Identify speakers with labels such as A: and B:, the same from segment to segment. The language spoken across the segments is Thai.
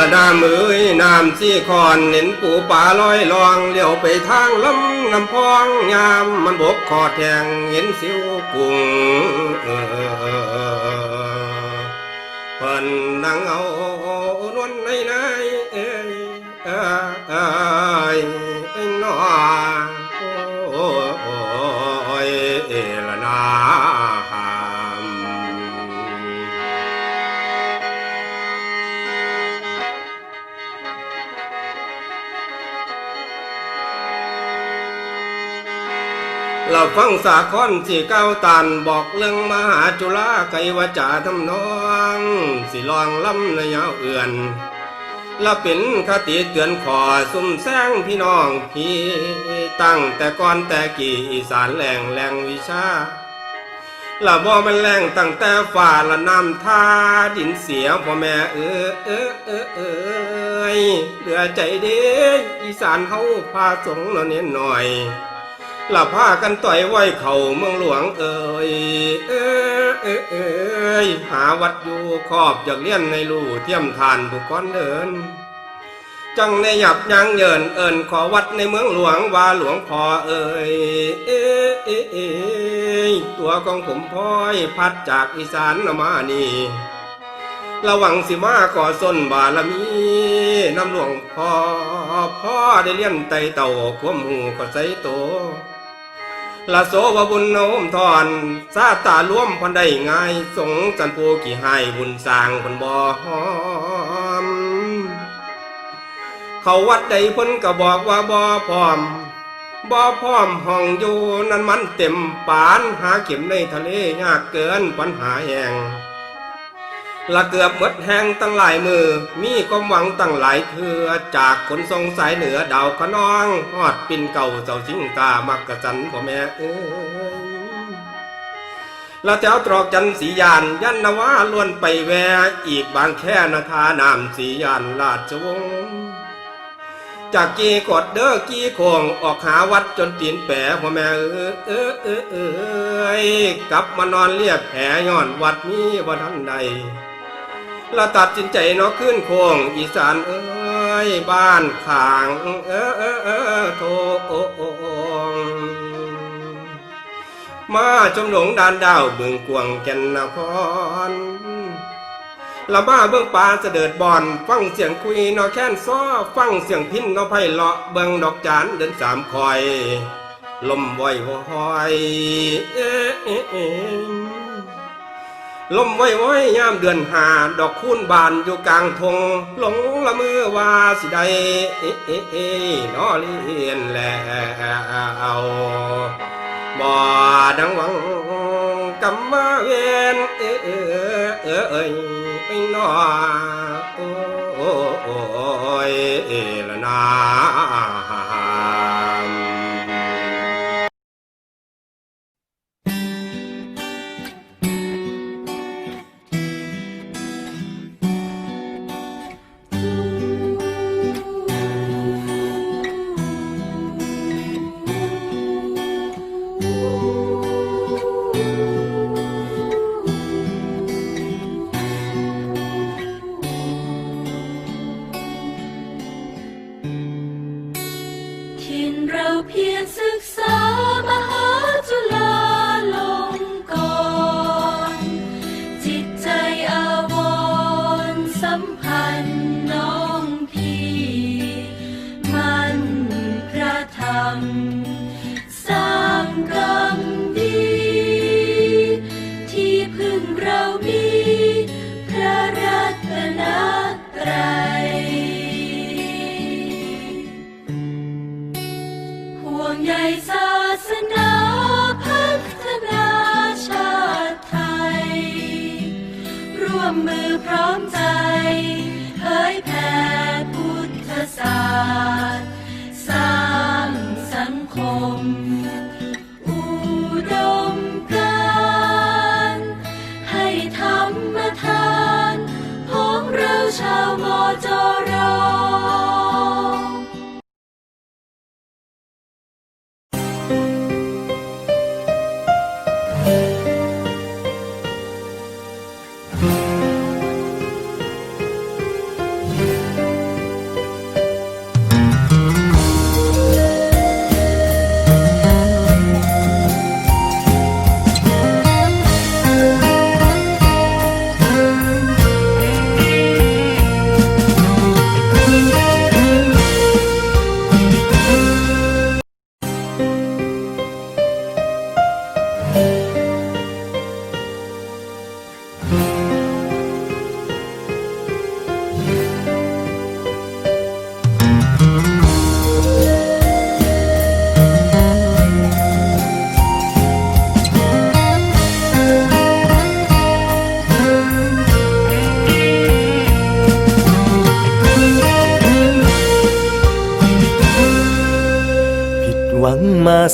A: ำเอ้ยน้ำซี่คอนเห็นปูป่าลอยลองเลี้ยวไปทางลำลำพองยามมันบกคอแทงเห็นสิวกุ้งเออเพิ่นนั่งเอานวลในในเอ้ยเอ้ยเอ้ย เราฟังสาคอนสี่เก้าตันบอกเรื่องมหาจุฬาไกวจาทำนอง สิลองล้ำในยาวเอื่อนและเป็นคติเตือนขอซุ่มแซงพี่น้องพี่ตั้งแต่ก่อนแต่กี่อีสานแหล่งแหล่งวิชาละบ่มันแรงตั้งแต่ฝ่าละน้ำท่าดินเสียพ่อแม่เออเออเออเอยเหลือใจเด้อีสานเขาพาสงเนาเน้นหน่อย ลับผ้ากันต่อยไว้เข่าเมืองหลวงเอ่ยเอ้ยเอ้ยเอ้ยหาวัดอยู่ขอบจากเลี้ยนในลู่เทียมทานผู้ก้อนเดิน จังในหยับยังเยินเอิญขอวัดในเมืองหลวงว่าหลวงพ่อเอ่ยเอ้ยเอ้ยเอ้ยตัวของผมพ้อยพัดจากอีสานมานี่ระวังสิมาก่อส้นบารมีน้ำหลวงพ่อพ่อได้เลี้ยนไตเต่าควมหูก็ใส่โต ละโสวบุญโนมทอนซาตาล่วมพันได้ง่าย สงสันปูกี่ให้บุญสร้างพันบ่หอม เขาวัดใดเพ้นก็บอกว่าบ่พร้อมบ่พร้อมห้องอยู่นั้นมันเต็มปานหาเข็มในทะเลยากเกินปัญหาแห่ง ละเกือบหมดแห้งตั้งหลายมือ มีความหวังตั้งหลายเถือจากคนทรงสายเหนือดาวขนองฮอดปินเก่าเจ้าสิงตามักกะสันพ่อแม่เอ้ยละแถวตรอกจันสียานยันนาวาล้วนไปแวอีกบางแค่นาทานามสียานราชวงศ์จากกีกดเด้อกีโคงออกหาวัดจนตีนแปะพ่อแม่เอ้ยเอ้ยเอ้ยเอ้กลับมานอนเรียกแผลย้อนวัดนี้บ่ทันใด เราตัดสินใจเนาะขึ้นโค้งอีสานเอ้ยบ้านข้างเออเออเออโทงมาชมหลงดานดาวเบืองกวางแก่นนครละมาเบื้องป่าเสด็จบอนฟังเสียงคุยเนอแค้นซ้อฟังเสียงพินเนอไพเลาะเบิ่งดอกจานเดินสามคอย ลมไหวหอยเอ๊ะเอ๊ะเอ๊ะ ลมไว้ไว้ย่ามเดือนหาดอกคูนบานอยู่กลางทงหลงละมือว่าสิใดเอ๊ะเอ๊ะเอ๊ะนอเลียนแล้วบ่ดังหวังกำมาเวนเอ๊ะเอ๊ะเอ๊ะเอ้ยไอ้นอโอ้ยละนา
B: เพียรศึกษามหาจุฬาลงกรณ์จิตใจอาวรณ์สัมพันธ์น้องพี่ มันพระธรรม ธรรมทา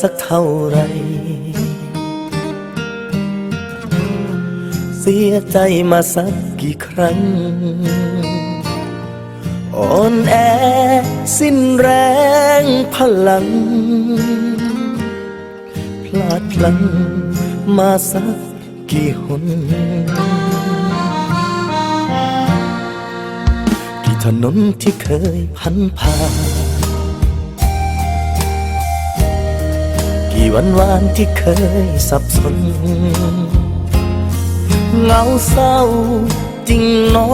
C: สักเท่าไร เสียใจมาสักกี่ครั้ง อ่อนแอสิ้นแรงพลัง พลาดพลั้งมาสักกี่หนกี่ถนนที่เคยพันผ่านี่วันวานที่เคยสับสนเงาเศร้าจริงหนอ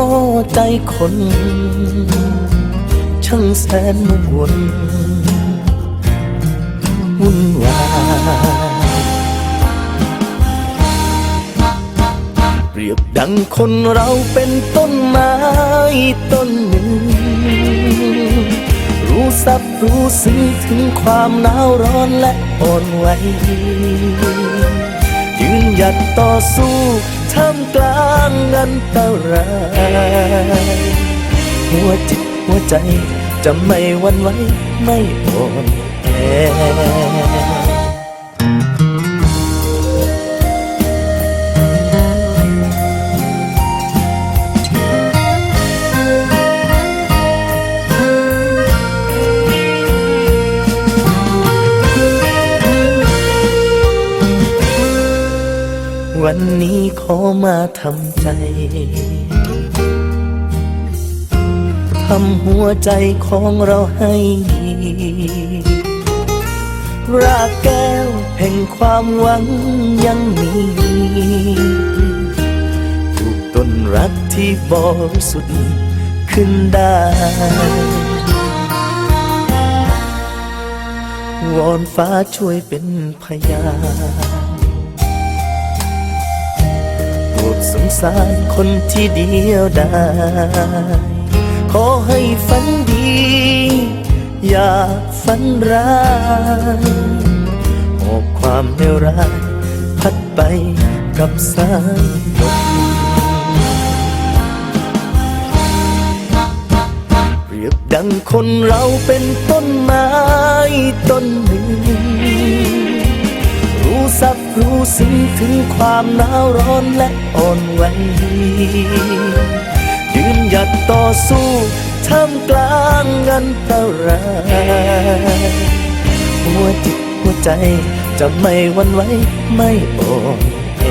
C: ใจคน ช่างแสนมุ่งวนวุ่นวายเปรียบดังคนเราเป็นต้นไม้ต้น สับรู้สึกถึงความหนาวร้อนและอ่อนไหวยืนหยัดต่อสู้ท่ามกลางอันตรายหัวจิตหัวใจจะไม่หวันไหวไม่อ่อนแอ วันนี้ขอมาทำใจ ทำหัวใจของเราให้ดีรากแก้วแห่งความหวังยังมีปลูกต้นรักที่บริสุทธิ์ขึ้นได้วอนฟ้าช่วยเป็นพยาน สงสารคนที่เดียวดายขอให้ฝันดี อย่าฝันร้ายหอบความเลวร้ายพัดไปกับสายลมเรียบดังคนเราเป็นต้นไม้ต้นหนึ่ง รู้สับรู้ซึ้งถึงความหนาวร้อนและอ่อนไหวยืนหยัดต่อสู้ท่ามกลางอันตรายหัวจิตหัวใจจะไม่หวันไหวไม่อ่อนแอ